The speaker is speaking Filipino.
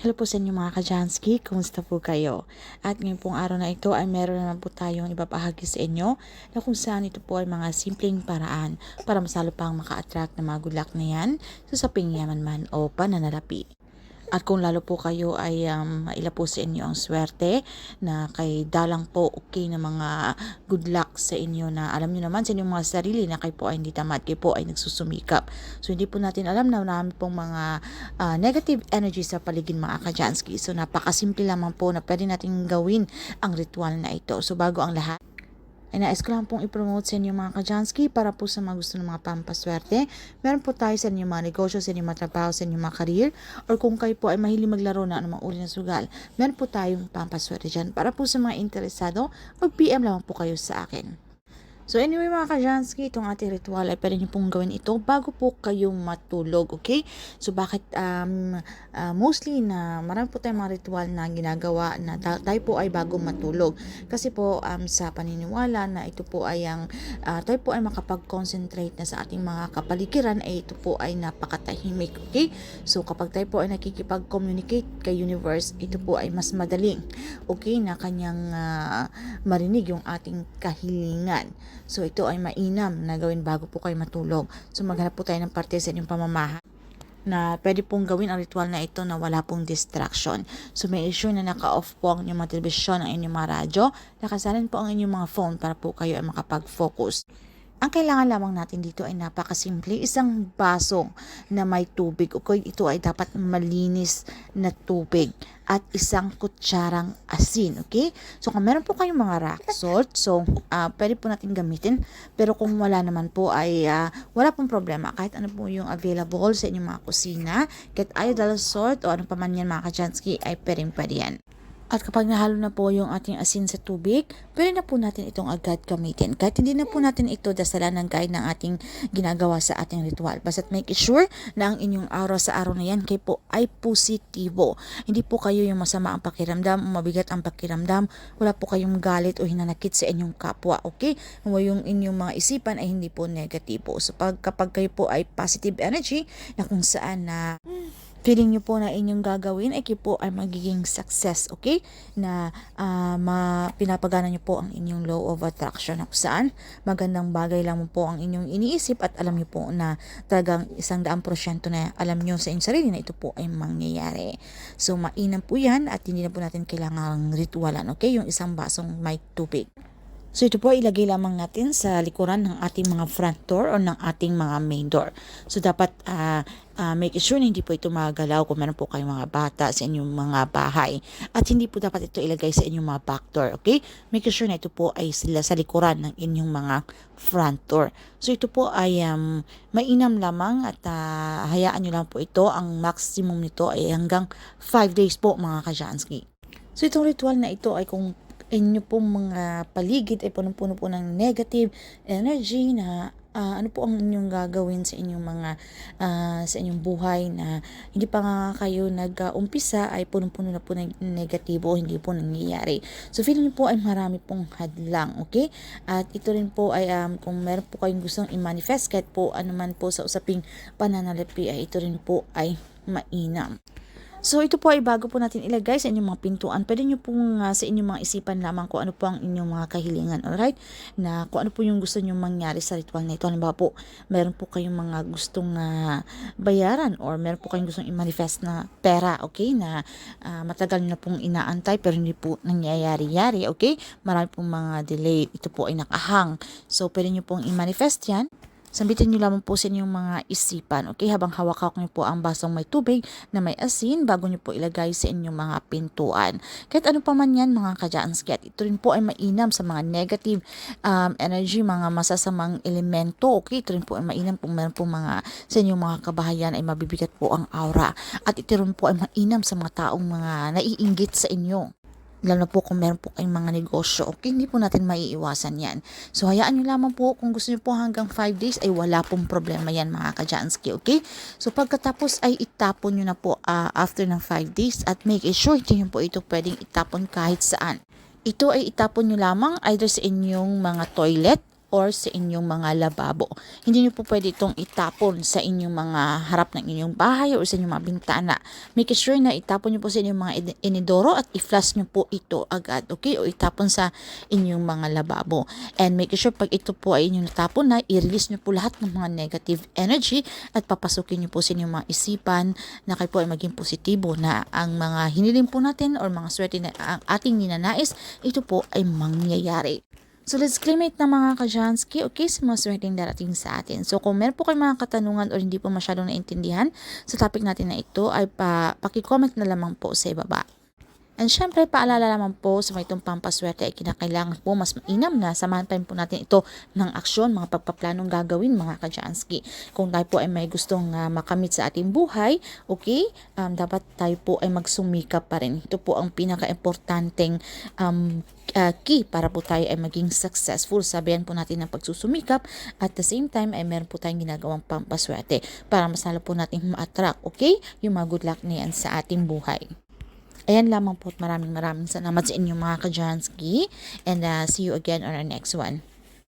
Hello po sa inyo mga kajansky, kumusta po kayo? At ngayon pong araw na ito ay meron naman po tayong ibabahagi sa inyo na kung saan ito po ay mga simpleng paraan para masalo pang maka-attract ng mga good na yan sa saping yaman man o pananalapi. At kung lalo po kayo ay um, maila po sa inyo ang swerte na kay dalang po okay na mga good luck sa inyo na alam nyo naman sa inyong mga sarili na kayo po ay hindi tamad, kayo po ay nagsusumikap. So hindi po natin alam na marami pong mga ah, negative energy sa paligid mga kajansky. So napakasimple lamang po na pwede natin gawin ang ritual na ito. So bago ang lahat, ay nais ko lang pong i-promote sa inyo mga kajansky para po sa mga gusto ng mga pampaswerte. Meron po tayo sa inyong mga negosyo, sa inyong mga trabaho, sa inyong mga career, or kung kayo po ay mahilig maglaro na anumang uri ng sugal, meron po tayong pampaswerte dyan. Para po sa mga interesado, mag-PM lamang po kayo sa akin. So anyway mga kajansky, itong ating ritual ay pwede niyo pong gawin ito bago po kayo matulog, okay? So bakit um, uh, mostly na marami po tayong mga ritual na ginagawa na ta- tayo po ay bago matulog. Kasi po um, sa paniniwala na ito po ay ang uh, tayo po ay makapag-concentrate na sa ating mga kapaligiran ay ito po ay napakatahimik, okay? So kapag tayo po ay nakikipag-communicate kay universe, ito po ay mas madaling, okay, na kanyang uh, marinig yung ating kahilingan. So ito ay mainam na gawin bago po kayo matulog. So maghanap po tayo ng parte sa inyong pamamahay na pwede pong gawin ang ritual na ito na wala pong distraction. So may issue na naka-off po ang inyong mga telebisyon, ang inyong mga radyo, nakasalin po ang inyong mga phone para po kayo ay makapag-focus. Ang kailangan lamang natin dito ay napakasimple, isang baso na may tubig. Okay, ito ay dapat malinis na tubig at isang kutsarang asin. Okay? So, kung meron po kayong mga rock salt, so, uh, pwede po natin gamitin. Pero kung wala naman po ay uh, wala pong problema. Kahit ano po yung available sa inyong mga kusina, kahit iodal salt o ano pa man yan mga kajansky, ay pwedeng pwede yan. At kapag nahalo na po yung ating asin sa tubig, pwede na po natin itong agad gamitin. Kahit hindi na po natin ito dasalan ng guide ng ating ginagawa sa ating ritual. Basta't make sure na ang inyong aura sa araw na yan kayo po ay positibo. Hindi po kayo yung masama ang pakiramdam, mabigat ang pakiramdam, wala po kayong galit o hinanakit sa inyong kapwa, okay? O yung inyong mga isipan ay hindi po negatibo. So pag, kapag kayo po ay positive energy, na kung saan na feeling nyo po na inyong gagawin ay po ay magiging success, okay? Na uh, ma, pinapagana nyo po ang inyong law of attraction na saan magandang bagay lang po ang inyong iniisip at alam nyo po na talagang isang daang prosyento na alam nyo sa inyong sarili na ito po ay mangyayari. So mainam po yan at hindi na po natin kailangang ritualan, okay? Yung isang basong may tubig. So ito po ilagay lamang natin sa likuran ng ating mga front door o ng ating mga main door. So dapat uh, uh, make sure na hindi po ito magalaw kung meron po kayong mga bata sa inyong mga bahay. At hindi po dapat ito ilagay sa inyong mga back door, okay? Make sure na ito po ay sila sa likuran ng inyong mga front door. So ito po ay um, mainam lamang at uh, hayaan nyo lang po ito. Ang maximum nito ay hanggang 5 days po mga kajansky. So itong ritual na ito ay kung inyo pong mga paligid ay punong-puno po ng negative energy na uh, ano po ang inyong gagawin sa inyong mga uh, sa inyong buhay na hindi pa nga kayo nag-umpisa ay punong-puno na po ng negatibo hindi po nangyayari. So feeling niyo po ay marami pong hadlang, okay? At ito rin po ay um, kung meron po kayong gustong i-manifest kahit po anuman po sa usaping pananalapi ay ito rin po ay mainam. So ito po ay bago po natin ilagay sa inyong mga pintuan. Pwede nyo pong uh, sa inyong mga isipan lamang kung ano po ang inyong mga kahilingan. Alright? Na kung ano po yung gusto nyo mangyari sa ritual na ito. Halimbawa po, meron po kayong mga gustong uh, bayaran or meron po kayong gustong i-manifest na pera. Okay? Na uh, matagal na pong inaantay pero hindi po nangyayari-yari. Okay? Marami pong mga delay. Ito po ay nakahang. So pwede nyo pong i-manifest yan. Sambitin nyo lamang po sa inyong mga isipan, okay? Habang hawak-hawak nyo po ang basong may tubig na may asin bago nyo po ilagay sa inyong mga pintuan. Kahit ano pa man yan mga kajaanski at ito rin po ay mainam sa mga negative um, energy, mga masasamang elemento, okay? Ito rin po ay mainam kung meron po mga sa inyong mga kabahayan ay mabibigat po ang aura. At ito rin po ay mainam sa mga taong mga naiinggit sa inyo lalo po kung meron po kayong mga negosyo, okay, hindi po natin maiiwasan yan. So, hayaan nyo lamang po, kung gusto nyo po hanggang 5 days, ay wala pong problema yan mga kajansky, okay? So, pagkatapos ay itapon nyo na po uh, after ng 5 days at make sure hindi nyo po ito pwedeng itapon kahit saan. Ito ay itapon nyo lamang either sa inyong mga toilet or sa inyong mga lababo. Hindi nyo po pwede itong itapon sa inyong mga harap ng inyong bahay or sa inyong mga bintana. Make sure na itapon nyo po sa inyong mga inidoro at i-flush nyo po ito agad, okay? O itapon sa inyong mga lababo. And make sure pag ito po ay inyong natapon na, i-release nyo po lahat ng mga negative energy at papasukin nyo po sa inyong mga isipan na kayo po ay maging positibo na ang mga hiniling po natin or mga swerte na ang ating ninanais, ito po ay mangyayari. So let's claim it na mga kajansky, okay, sa mga swerteng darating sa atin. So kung meron po kayong mga katanungan or hindi po masyadong naintindihan sa topic natin na ito, ay pa, pakicomment na lamang po sa ibaba. And syempre, paalala naman po sa mga itong pampaswerte ay kinakailangan po mas mainam na samahan po natin ito ng aksyon, mga pagpaplanong gagawin mga kajansky. Kung tayo po ay may gustong ah, makamit sa ating buhay, okay, um, dapat tayo po ay magsumikap pa rin. Ito po ang pinaka-importanteng um, uh, key para po tayo ay maging successful. Sabihan po natin ng pagsusumikap at the same time ay meron po tayong ginagawang pampaswerte para mas lalo po natin ma-attract, okay? Yung mga good luck na yan sa ating buhay. Ayan lamang po at maraming maraming salamat sa inyong mga kajansky and uh, see you again on our next one.